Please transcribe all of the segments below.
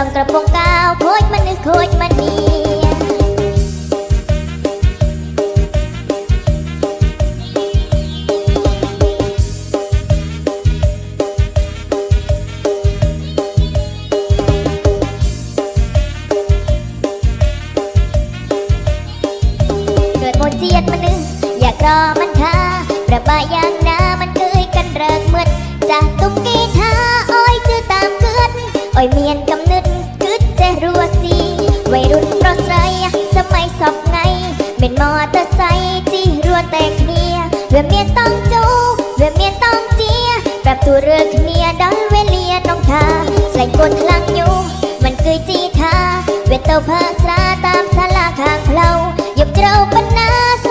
ថើបតង់ក្រព เวทเต้าภาษาตามศาลาข้างเพลาหยบเจ้าปัญนาแส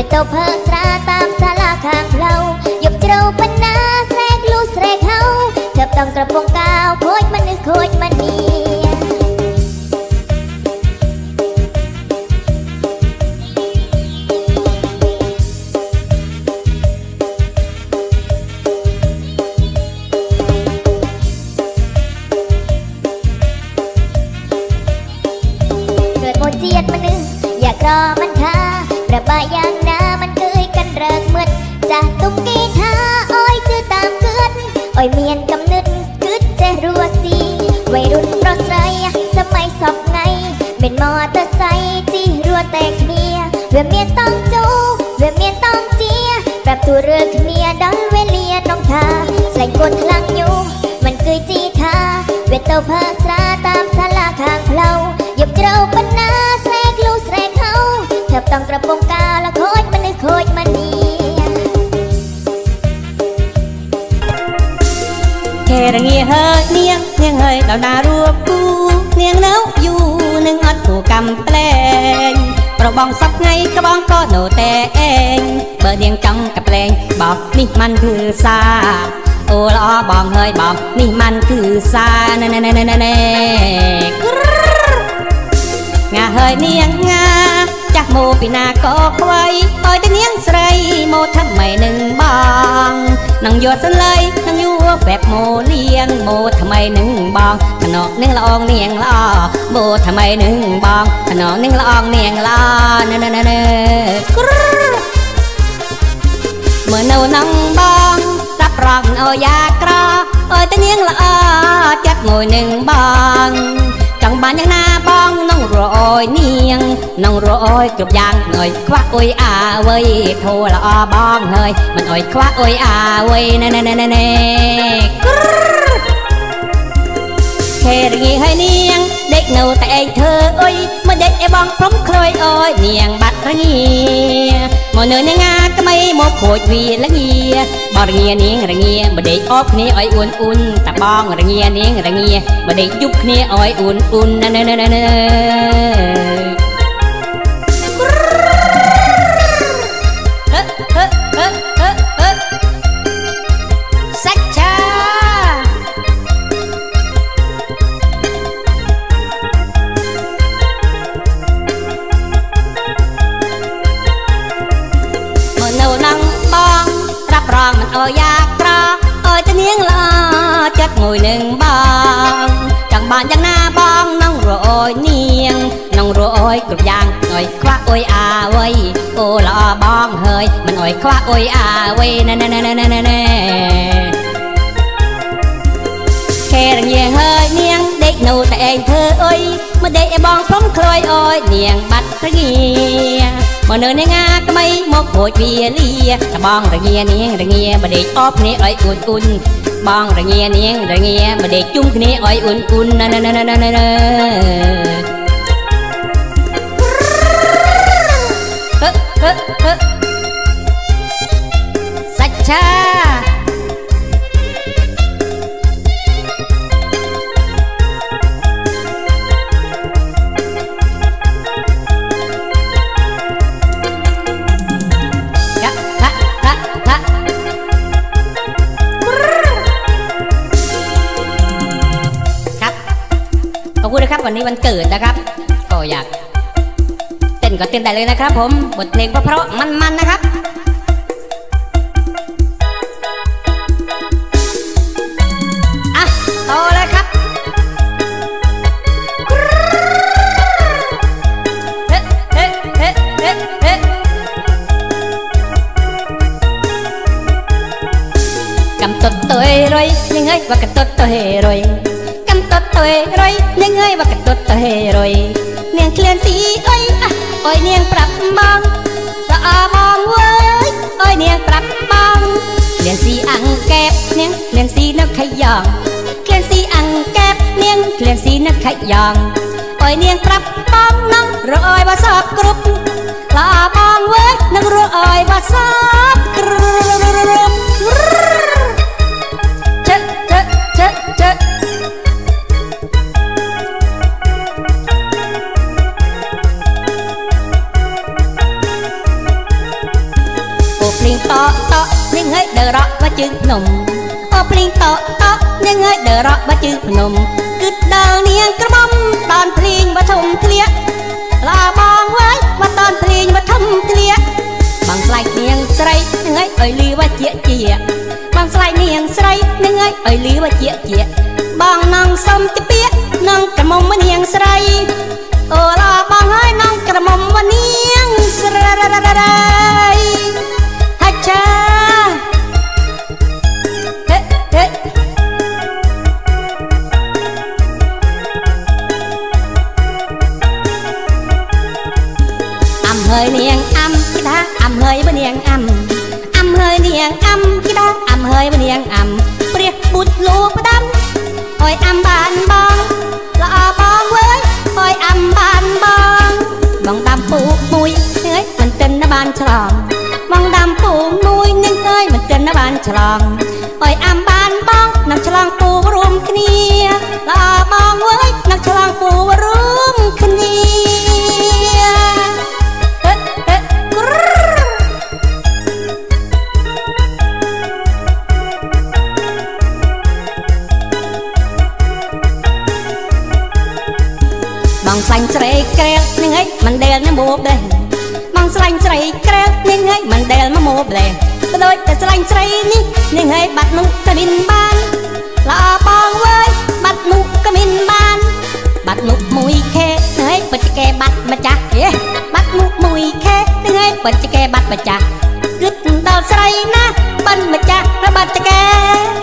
าเวทเต้าเพอสราตามศาลาข้างเพลายกเจ้าปัญนาแสรกลูแสรกเฮา તુરક નિયા ડાલ વેલિયા નોંગ થા સ્લાઈ કોન થલાંગ ન્યુ મન કઈ જી થા વે તો ભાસરા તામ સાલા ખાંગ ફ્લાવ યબ ગ્રાવ પન્ના સ્રેક લુ સ્રેક હાઉ થપ તંગ ગ્રપ પોંગ કા લા ખોજ મન ખોજ મન નિયા કે રંગી હે નિયા નિયા હે ડાલ ના રૂપ કુ નિયા નાવ યુ នឹងអត់គូកំផ្លែង ប្របងសពថ្ងៃក្បងក៏នៅតែឯងបើនាងចង់កំប្លែងបោកនេះมันគឺសាអូល្អបងហើយបងនេះมันគឺសាណែណែណែណែណែណែក្រឹរ ងាហើយនាងងាចាស់ មកពីណាក៏ខ្វៃឲ្យតែនាងស្រីមកធ្វើម៉េចនឹងបងនឹងយកសលៃនឹងយកបែបមកលៀងមកធ្វើម៉េចនឹងបងខ្នងនឹងល្អងនាងល្អមកធ្វើម៉េចនឹងបងខ្នងនឹងល្អងនាងល្អណែណែណែណែក្រឹរមើលនៅនឹងបងតាប់រងអើយ៉ាក្រអើយតែនាងល្អចិត្តមួយនឹងបង ចង់បានយ៉ាងណាបងនឹងរអយនាងនឹងរអយគ្រប់យ៉ាងអើយខ្វះអុយអាវ័យធូរល្អបងហើយមិនអុយខ្វះអុយអាវ័យណែណែណែណែណែក្រឹរ ខេរងាហើយនាងដេកនៅតែឯងធ្វើអុយមកដេកឯបងព្រំក្លួយអើយនាងបាត់រងាមកនៅនាងងាក្មៃមកខូចវាលងាបងរងានាងរងាមកដេកអបគ្នាអុយអ៊ុនអ៊ុនតាបងរងានាងរងាមកដេកយប់គ្នាអុយអ៊ុនអ៊ុនណែណែណែ យមិនអើយខ្វះអុយអាវៃណែណែណែណែណែណែខេរងាហើយនាងដេកនៅតែឯងធ្វើអុយមកដេកឲ្យបងព្រមក្លួយអើយនាងបាត់រងាមកនៅនាងអាក្មៃមករួចវាលាតបងរងានាងរងាមកដេកអបគ្នាឲ្យអ៊ុនអ៊ុនបងរងានាងរងាមកដេកជុំគ្នាឲ្យអ៊ុនអ៊ុនណែណែណែណែណែណែហឹ ชาขอบคุณนะครับวันนี้วันเกิดนะครับ ก็อยากเต้นก็เต้นได้เลยนะครับ ผมบทเพลงเพราะๆมันๆนะครับ liền si nó khai giòn ôi niềng prap bong nong rồi bà sọp group là bong ơi nong rồi bà sọp group នាងហើយអើយលីវជាជាបងនងសុំតិពាកនងក្រមុំនាងស្រីអូឡាបងហើយនងក្រមុំនាងស្រីហាចាហេហេអំហើយនាងអំគិតាអំហើយបនាងអំអំហើយនាងអំគិតាអំហើយបនាងអំ ព្រះពុទ្ធលោកផ្ដាំអើយអំបានបងល្អបងវើយអើយអំបានបងបងដាំពូមួយអើយមិនទិនបានឆ្លងបងដាំពូមួយនឹងអើយមិនទិនបានឆ្លងអើយអំបានបងនឹងឆ្លងពូរួមគ្នាល្អបងវើយនឹងឆ្លងពូរួមគ្នា អីមិនដែលណាមកដែរបងស្លាញ់ស្រីក្រែលនឹងអីមិនដែលមកមកដែរក៏ដូចតែស្លាញ់ស្រីនេះនឹងអីបាត់នោះក៏មិនបានល្អបងវើយបាត់នោះក៏មិនបានបាត់នោះមួយខេនឹងអីពិតជាគេបាត់ម្ចាស់ហេបាត់នោះមួយខេនឹងអីពិតជាគេបាត់ម្ចាស់គិតដល់ស្រីណាបាត់ម្ចាស់របាត់ជា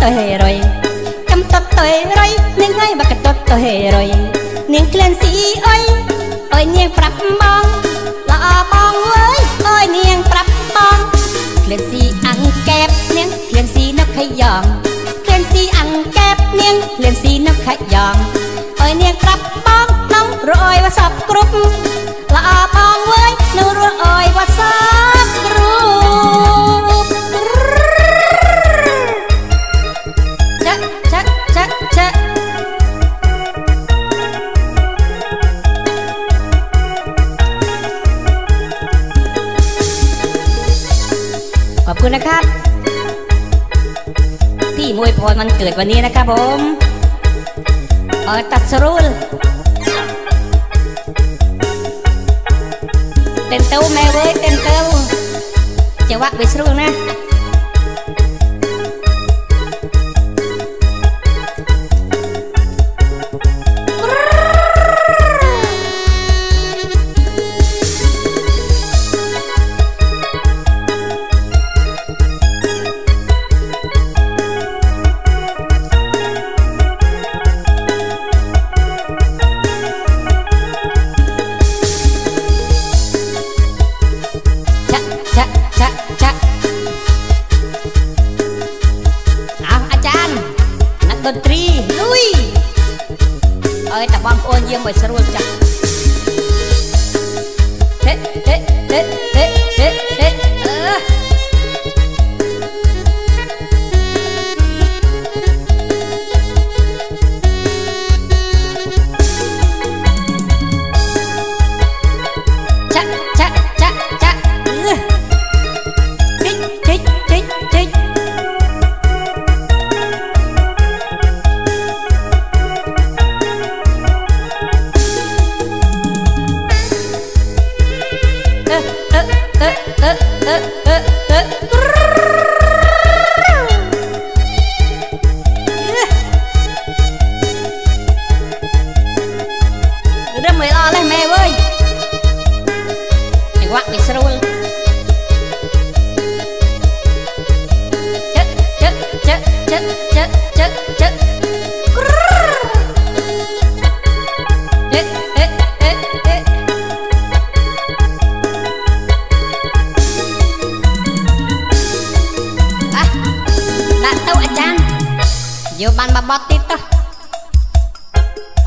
តត់តយរុយកំតត់តយរុយនឹងហើយបកតត់តយរុយនាងក្លៀនស៊ីអុយអុយនាងប្រាប់បងល្អបងអើយអុយនាងប្រាប់បងក្លៀនស៊ីអង្គកែបនាងក្លៀនស៊ីនៅខយ៉ងក្លៀនស៊ីអង្គកែបនាងក្លៀនស៊ីនៅខយ៉ងអុយនាងប្រាប់បងនំរអយវសពគ្រប់ល្អបងអើយនៅរអយវសពគ្រប់ เกิดวันนี้นะครับผมเออตัดสรุลเต้นเต้าแม่เว้ยเต้นเต้าจะวักไปสรุลนะ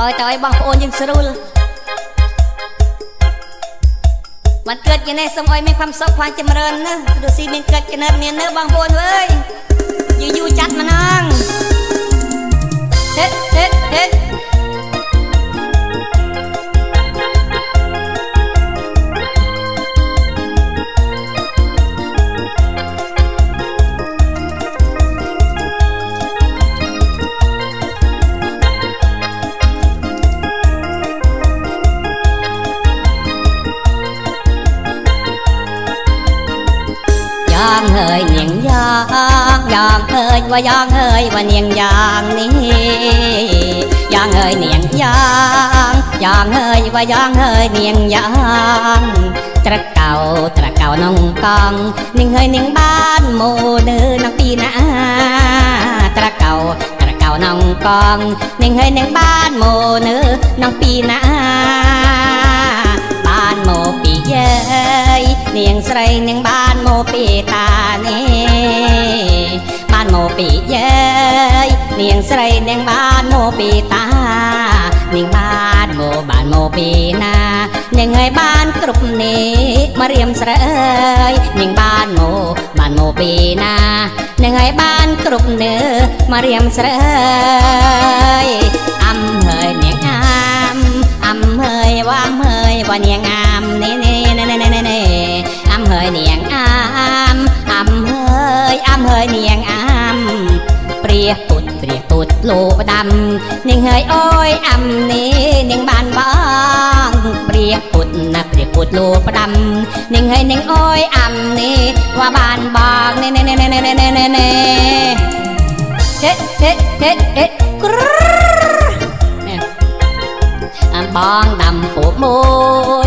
ឲ្យតើឲ្យបងប្អូនយើងស្រួលបានកើតជានេះសូមឲ្យមានความសុខความចម្រើនណាទូស៊ីមានកើតកណិតមាននៅបងប្អូនអើយយូរយូរចាត់មកណងហេហេហេ เอ้ยเนียงยางยางเอ้ยว่ายางเอ้ยว่าเนียงยางนี่ยางเอ้ยเนียงยางยางเอ้ยว่ายางเอ้ยเนียงยางตระเก่าตระเก่าน้องกองนิ่งเฮ้ยนิ่งบ้านโมเดินน้องปีนาตระเก่าตระเก่าน้องกองนิ่งเฮ้ยนิ่งบ้านโมเนื้อน้องปีนาบ้านโมปีเย่ នាងស្រីនឹងបានមកពីតានេះបានមកពីយើយនាងស្រីនឹងបានមកពីតានាងបានមកបានមកពីណានាងឲ្យបានគ្រប់នេះមករៀមស្រីនាងបានមកបានមកពីណានាងឲ្យបានគ្រប់នេះមករៀមស្រីអំហើយនាងអំអំហើយវាងហើយវានាងអា ទ្ធព្រះពុទ្ធលោកដាំនាងហើយអូយអំនេះនាងបានបងព្រះពុទ្ធណាព្រះពុទ្ធលោកផ្ដាំនាងហើយនាងអូយអំនេះว่าបានបងនេះនេះនេះនេះនេះនេះនេះហេហេហេហេក្រឹនេះអាបងដាំពូមួ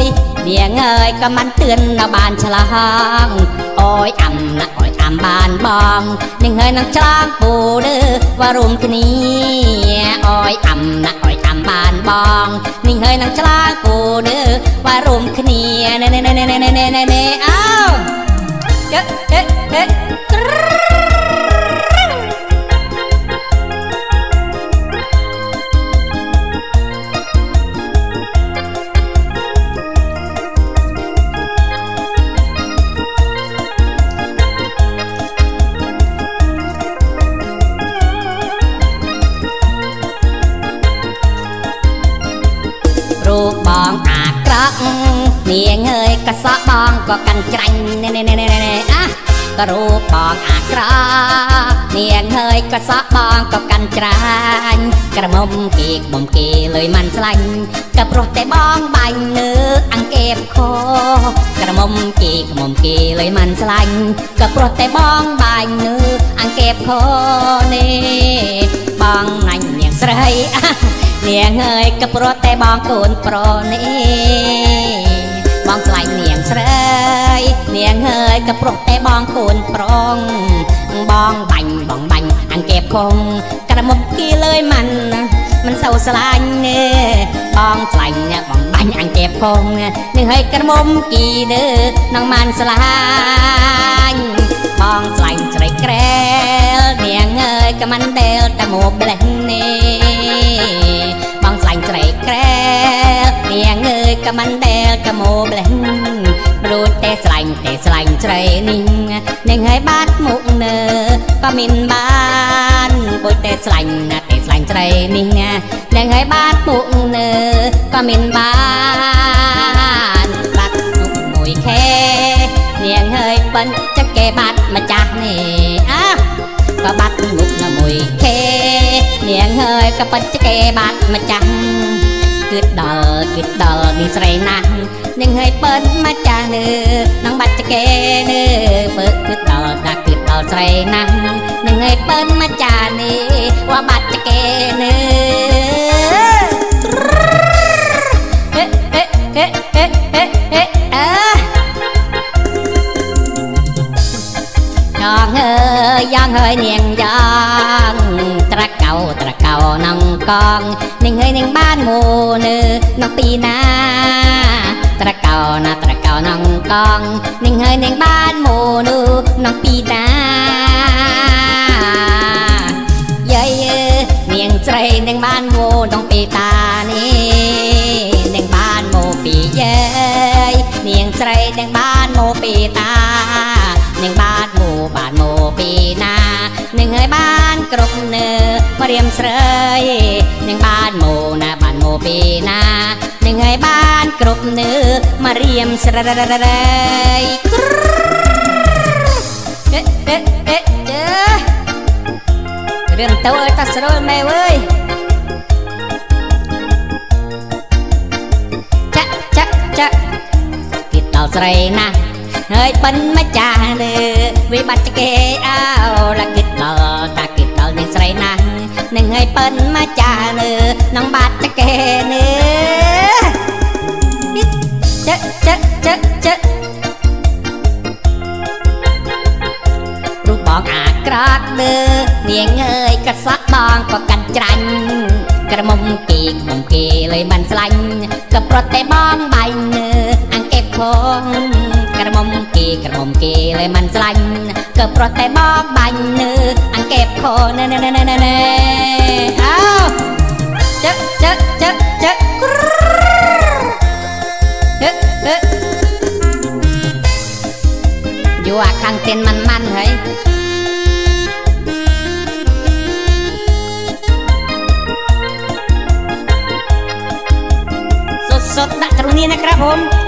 យនាងអើយក៏មិនទឿននៅបានឆ្លងអូយអាំណាអូយអាំបានបងនាងហើយនឹងឆ្លងពូលើ ว่ารุมคืนี้อ้อยอ่ำนะอ้อยอ่ำบานบอง นิ่งเฮยนังชลากูเด้อว่ารุมคืนี้เน่เน่เน่เน่เน่เน่เน่เน่ ក្រក់នាងអើយក៏សក់បងក៏កាន់ច្រាញ់ណែណែណែណែណែអះក៏រូបបងអាក្រក់នាងហើយក៏សក់បងក៏កាន់ច្រាញ់ក្រមុំគេក្មុំគេលើយមិនស្លាញ់ក៏ព្រោះតែបងបាញ់នៅអង្គេបខក្រមុំគេក្មុំគេលើយមិនស្លាញ់ក៏ព្រោះតែបងបាញ់នៅអង្គេបខនេះបងណាញ់នាងស្រីនាងអើយក៏ព្រោះតែបងកូនប្រុសនេះ បងស្លាញ់នាងស្រីនាងអើយក៏ព្រោះតែបងកូនប្រុសបងបាញ់បងបាញ់អង្គេបខំក្រមុំគីលើយមិនមិនសូវស្លាញ់ទេបងស្លាញ់បងបាញ់អង្គេបខំនឹងឲ្យក្រមុំគីទៅនឹងមិនស្លាញ់បងស្លាញ់ជ្រៃក្រែលនាងអើយក៏មិនដែលតែមកផ្លេះនេះបងស្លាញ់ត្រេកក្រែ នាងអើយក៏មិនដែលក៏មកប្លេះព្រោះតែស្លាញ់តែស្លាញ់ជ្រៃនេះនឹងឲ្យបាត់មុខនៅក៏មានបានបុយតែស្លាញ់ណាតែស្លាញ់ជ្រៃនេះនឹងឲ្យបាត់មុខនៅក៏មានបានបាត់មុខមួយខែនាងហើយបិនចកគេបាត់ម្ចាស់នេះអើក៏បាត់មុខណាមួយខេនាងហើយក៏បាត់ចគេបាត់ម្ចាស់ គឺដល់គឺដល់នេះស្រីណាស់នឹងហើយបើម្ចាស់នៅនឹងបាត់ចគេនៅបើគឺដល់ដាក់គឺដល់ស្រីណាស់នឹងហើយបើម្ចាស់នេះว่าបាត់ចគេនៅអេអេអេអេអេអេអើយ៉ាងអើយយ៉ាងហើយនាងយ៉ាងត្រា ក់កៅត្រាក់កៅនងកងនាងហើយនាងបានមកនៅនងពីណា ត្រាក់កៅណាត្រាក់កៅនងកងនាងហើយនាងបានមកនៅនងពីណាយាយអើយនាងស្រីនាងបានមកនងពីតានេះនាងបានមកពីយាយនាងស្រីនាងបានមកពីតានឹងបាន មូបានមូពីណានឹងឲ្យបានគ្រប់នៅមករៀមស្រីនឹងបានមូណាបានមូពីណានឹងឲ្យបានគ្រប់នៅមករៀមស្រីអេអេអេអេរៀមទៅអើយតាស្រួលម៉ែអើយចាក់ចាក់ចាក់គិតដល់ស្រីណាស់ ហើយបិណ្ឌម្ចាស់លើវិបត្តិគេអោឡាគិតដល់តាគិតដល់នាងស្រីណាស់នឹងហើយបិណ្ឌម្ចាស់លើនឹងបាត់គេនេះជឹកជឹកជឹកជឹករូបបងអាក្រក់លើនាងអើយក៏សក់បងក៏កាន់ច្រាញ់ក្រមុំគីក្មុំគីលើយមិនស្លាញ់ក៏ប្រត់តែបងបាញ់នៅអង្គេបខងក្រមុំ กขนมเกเลยมันสลันเก็อบรถแต่บอกบันนืออันเก็บโคนเนเนเนเนเนเอาเจ๊ะเจ๊ะเจ๊ะเจ๊ะเฮ้เฮ้อยู่อะข้างเต้นมันมันเฮ้ยสดๆณตรงนี้นะครับผม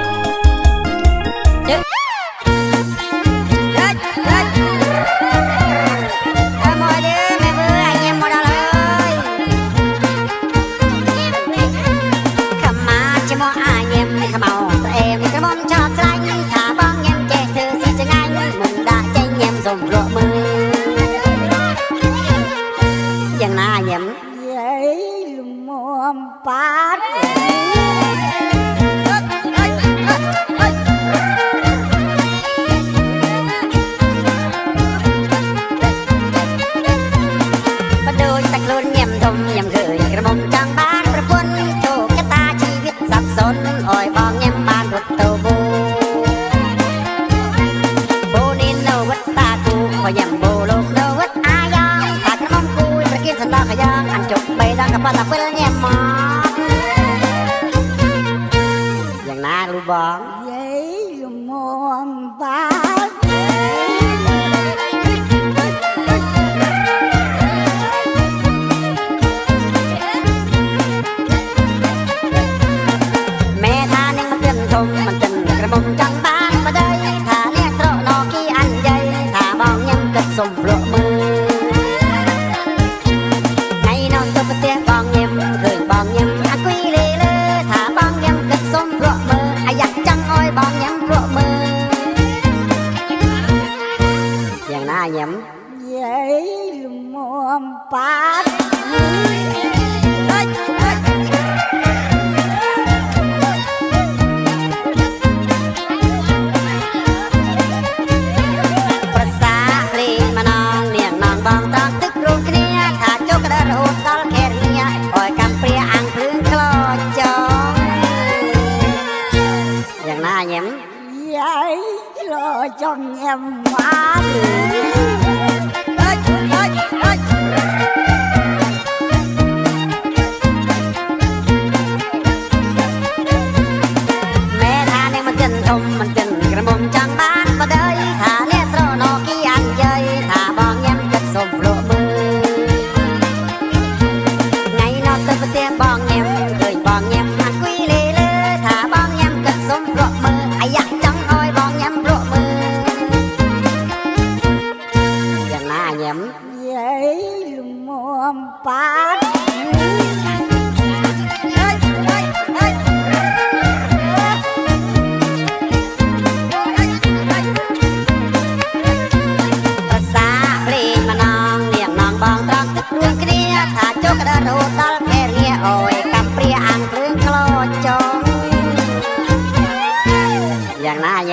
some rock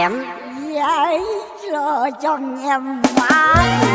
em dạy lo cho em mãi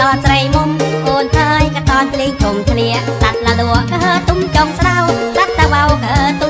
តត្រីមុំអូនអើយក៏តនភ្លេងធំធ្លាសัตว์លលួក៏ទុំចុងស្រោសัตว์តាវក៏ទុំ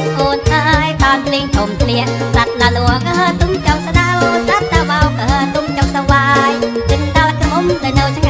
อนเอ้ตอนเพลงชมเปลี่ยนสัตว์ละหลวงเออตุ้มเจ้าสะดาวสัตว์ตะเบาเออตุ้มเจ้าสวายจึงดาวจะมุมเลยเนาชะ